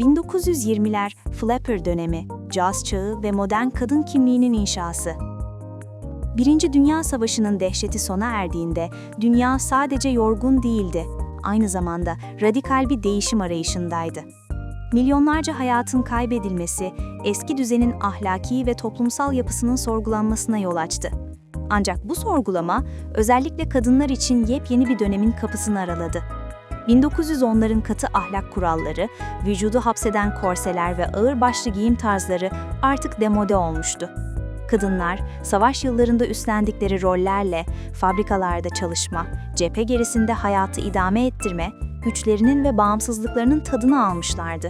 1920'ler flapper dönemi, caz çağı ve modern kadın kimliğinin inşası. Birinci Dünya Savaşı'nın dehşeti sona erdiğinde dünya sadece yorgun değildi, aynı zamanda radikal bir değişim arayışındaydı. Milyonlarca hayatın kaybedilmesi, eski düzenin ahlaki ve toplumsal yapısının sorgulanmasına yol açtı. Ancak bu sorgulama özellikle kadınlar için yepyeni bir dönemin kapısını araladı. 1910'ların katı ahlak kuralları, vücudu hapseden korseler ve ağırbaşlı giyim tarzları artık demode olmuştu. Kadınlar, savaş yıllarında üstlendikleri rollerle fabrikalarda çalışma, cephe gerisinde hayatı idame ettirme, güçlerinin ve bağımsızlıklarının tadını almışlardı.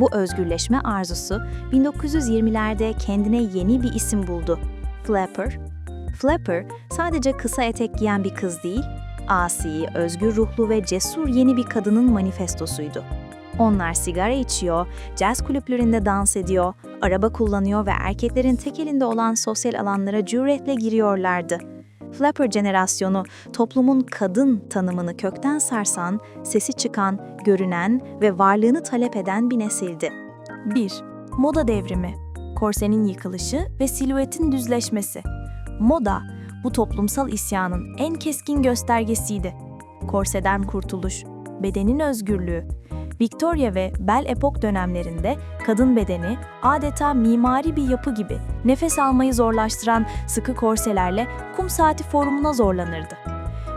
Bu özgürleşme arzusu 1920'lerde kendine yeni bir isim buldu. Flapper. Flapper sadece kısa etek giyen bir kız değil, asi, özgür ruhlu ve cesur yeni bir kadının manifestosuydu. Onlar sigara içiyor, caz kulüplerinde dans ediyor, araba kullanıyor ve erkeklerin tek elinde olan sosyal alanlara cüretle giriyorlardı. Flapper jenerasyonu toplumun kadın tanımını kökten sarsan, sesi çıkan, görünen ve varlığını talep eden bir nesildi. 1. Moda devrimi. Korsenin yıkılışı ve silüetin düzleşmesi. Moda, bu toplumsal isyanın en keskin göstergesiydi. Korseden kurtuluş, bedenin özgürlüğü. Victoria ve Belle Epoque dönemlerinde kadın bedeni adeta mimari bir yapı gibi nefes almayı zorlaştıran sıkı korselerle kum saati formuna zorlanırdı.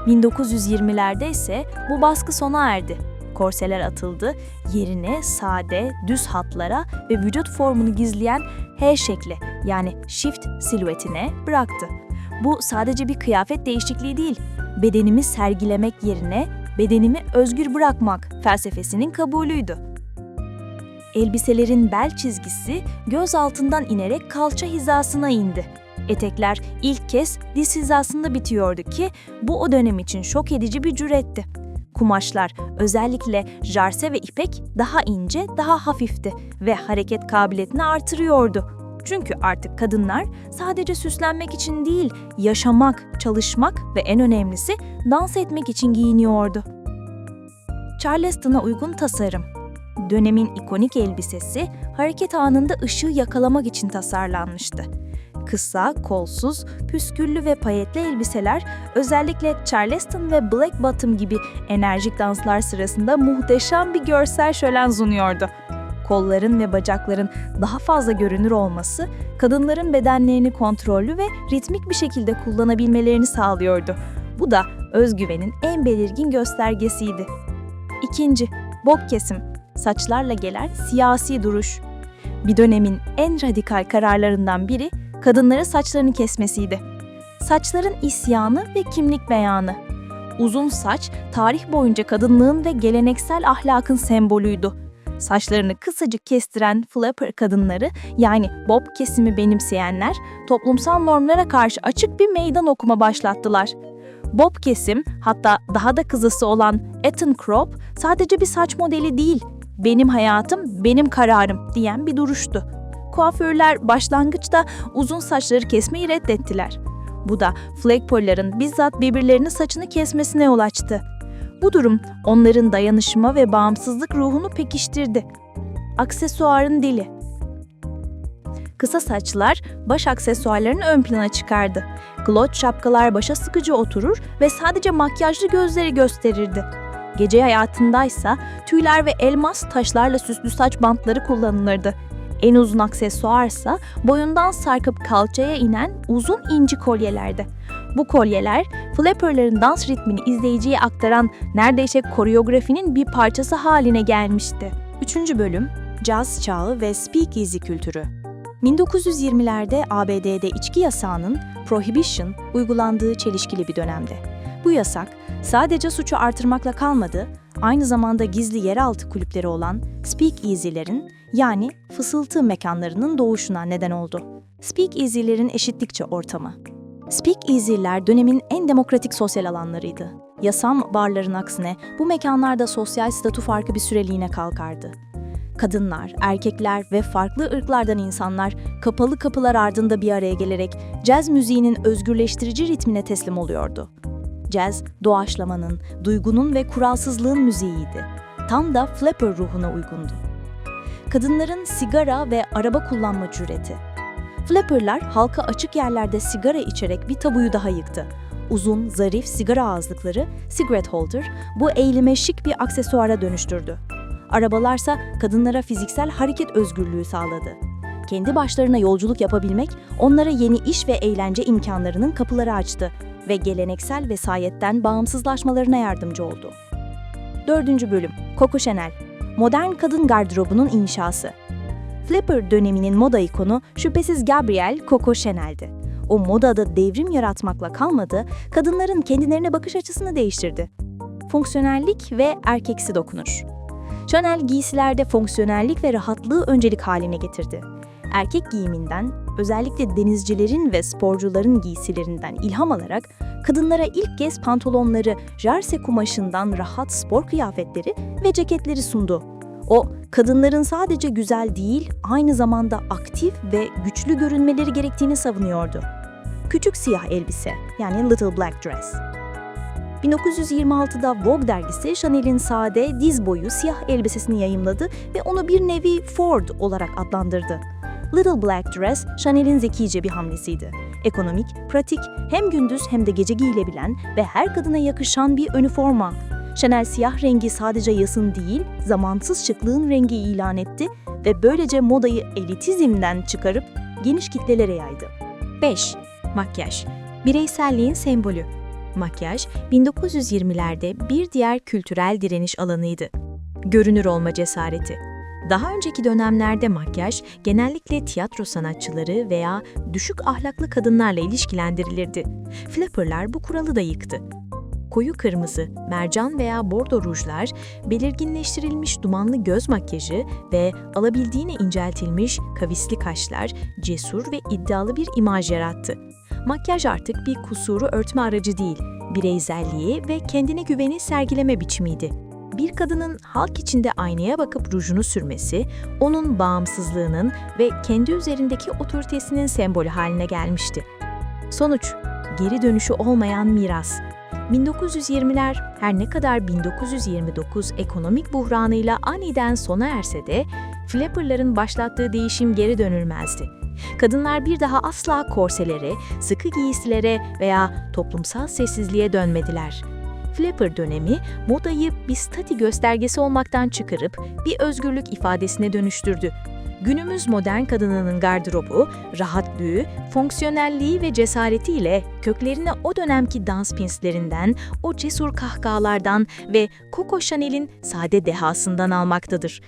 1920'lerde ise bu baskı sona erdi. Korseler atıldı, yerine sade, düz hatlara ve vücut formunu gizleyen H şekli yani shift silüetine bıraktı. Bu sadece bir kıyafet değişikliği değil, bedenimi sergilemek yerine bedenimi özgür bırakmak felsefesinin kabulüydü. Elbiselerin bel çizgisi göz altından inerek kalça hizasına indi. Etekler ilk kez diz hizasında bitiyordu ki bu o dönem için şok edici bir cüretti. Kumaşlar, özellikle jarse ve ipek daha ince, daha hafifti ve hareket kabiliyetini artırıyordu. Çünkü artık kadınlar sadece süslenmek için değil, yaşamak, çalışmak ve en önemlisi dans etmek için giyiniyordu. Charleston'a uygun tasarım. Dönemin ikonik elbisesi hareket anında ışığı yakalamak için tasarlanmıştı. Kısa, kolsuz, püsküllü ve payetli elbiseler özellikle Charleston ve Black Bottom gibi enerjik danslar sırasında muhteşem bir görsel şölen sunuyordu. Kolların ve bacakların daha fazla görünür olması, kadınların bedenlerini kontrollü ve ritmik bir şekilde kullanabilmelerini sağlıyordu. Bu da özgüvenin en belirgin göstergesiydi. İkinci, bob kesim. Saçlarla gelen siyasi duruş. Bir dönemin en radikal kararlarından biri kadınların saçlarını kesmesiydi. Saçların isyanı ve kimlik beyanı. Uzun saç, tarih boyunca kadınlığın ve geleneksel ahlakın sembolüydü. Saçlarını kısacık kestiren flapper kadınları yani bob kesimi benimseyenler toplumsal normlara karşı açık bir meydan okuma başlattılar. Bob kesim hatta daha da kızısı olan Eton Crop sadece bir saç modeli değil, benim hayatım benim kararım diyen bir duruştu. Kuaförler başlangıçta uzun saçları kesmeyi reddettiler. Bu da flagpole'ların bizzat birbirlerinin saçını kesmesine yol açtı. Bu durum onların dayanışma ve bağımsızlık ruhunu pekiştirdi. Aksesuarın dili Kısa saçlar baş aksesuarlarını ön plana çıkardı. Glot şapkalar başa sıkıcı oturur ve sadece makyajlı gözleri gösterirdi. Gece hayatındaysa tüyler ve elmas taşlarla süslü saç bantları kullanılırdı. En uzun aksesuarsa boyundan sarkıp kalçaya inen uzun inci kolyelerdi. Bu kolyeler flapperların dans ritmini izleyiciye aktaran neredeyse koreografinin bir parçası haline gelmişti. Üçüncü bölüm Caz çağı ve speakeasy kültürü. 1920'lerde ABD'de içki yasağının prohibition uygulandığı çelişkili bir dönemde. Bu yasak sadece suçu artırmakla kalmadı, aynı zamanda gizli yeraltı kulüpleri olan speakeasy'lerin yani fısıltı mekanlarının doğuşuna neden oldu. Speakeasy'lerin eşitlikçe ortamı. Speakeasy'ler dönemin en demokratik sosyal alanlarıydı. Yasam barların aksine bu mekanlarda sosyal statü farkı bir süreliğine kalkardı. Kadınlar, erkekler ve farklı ırklardan insanlar kapalı kapılar ardında bir araya gelerek caz müziğinin özgürleştirici ritmine teslim oluyordu. Caz, doğaçlamanın, duygunun ve kuralsızlığın müziğiydi. Tam da flapper ruhuna uygundu. kadınların sigara ve araba kullanma cüreti. Flapper'lar halka açık yerlerde sigara içerek bir tabuyu daha yıktı. Uzun, zarif sigara ağızlıkları, cigarette holder, bu eğilime şık bir aksesuara dönüştürdü. Arabalarsa kadınlara fiziksel hareket özgürlüğü sağladı. Kendi başlarına yolculuk yapabilmek onlara yeni iş ve eğlence imkanlarının kapıları açtı ve geleneksel vesayetten bağımsızlaşmalarına yardımcı oldu. 4. Bölüm Coco Chanel Modern kadın gardırobunun inşası Flapper döneminin moda ikonu şüphesiz Gabrielle Coco Chanel'di. O modada devrim yaratmakla kalmadı, kadınların kendilerine bakış açısını değiştirdi. Fonksiyonellik ve erkeksi dokunuş. Chanel giysilerde fonksiyonellik ve rahatlığı öncelik haline getirdi. Erkek giyiminden, özellikle denizcilerin ve sporcuların giysilerinden ilham alarak kadınlara ilk kez pantolonları, jarse kumaşından rahat spor kıyafetleri ve ceketleri sundu. O, kadınların sadece güzel değil, aynı zamanda aktif ve güçlü görünmeleri gerektiğini savunuyordu. Küçük siyah elbise, yani Little Black Dress. 1926'da Vogue dergisi Chanel'in sade, diz boyu siyah elbisesini yayımladı ve onu bir nevi Ford olarak adlandırdı. Little Black Dress, Chanel'in zekice bir hamlesiydi. Ekonomik, pratik, hem gündüz hem de gece giyilebilen ve her kadına yakışan bir üniforma. Chanel siyah rengi sadece yasın değil, zamansız şıklığın rengi ilan etti ve böylece modayı elitizmden çıkarıp geniş kitlelere yaydı. 5. Makyaj Bireyselliğin sembolü Makyaj, 1920'lerde bir diğer kültürel direniş alanıydı. Görünür olma cesareti. Daha önceki dönemlerde makyaj genellikle tiyatro sanatçıları veya düşük ahlaklı kadınlarla ilişkilendirilirdi. Flapper'lar bu kuralı da yıktı. Koyu kırmızı, mercan veya bordo rujlar, belirginleştirilmiş dumanlı göz makyajı ve alabildiğine inceltilmiş kavisli kaşlar cesur ve iddialı bir imaj yarattı. Makyaj artık bir kusuru örtme aracı değil, bireyselliği ve kendine güveni sergileme biçimiydi. Bir kadının halk içinde aynaya bakıp rujunu sürmesi, onun bağımsızlığının ve kendi üzerindeki otoritesinin sembolü haline gelmişti. Sonuç, geri dönüşü olmayan miras. 1920'ler her ne kadar 1929 ekonomik buhranıyla aniden sona erse de, flapperların başlattığı değişim geri dönülmezdi. Kadınlar bir daha asla korselere, sıkı giysilere veya toplumsal sessizliğe dönmediler. Flapper dönemi modayı bir stati göstergesi olmaktan çıkarıp bir özgürlük ifadesine dönüştürdü. Günümüz modern kadınının gardırobu, rahatlığı, fonksiyonelliği ve cesaretiyle köklerini o dönemki dans pinslerinden, o cesur kahkahalardan ve Coco Chanel'in sade dehasından almaktadır.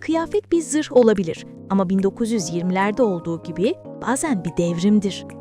Kıyafet bir zırh olabilir ama 1920'lerde olduğu gibi bazen bir devrimdir.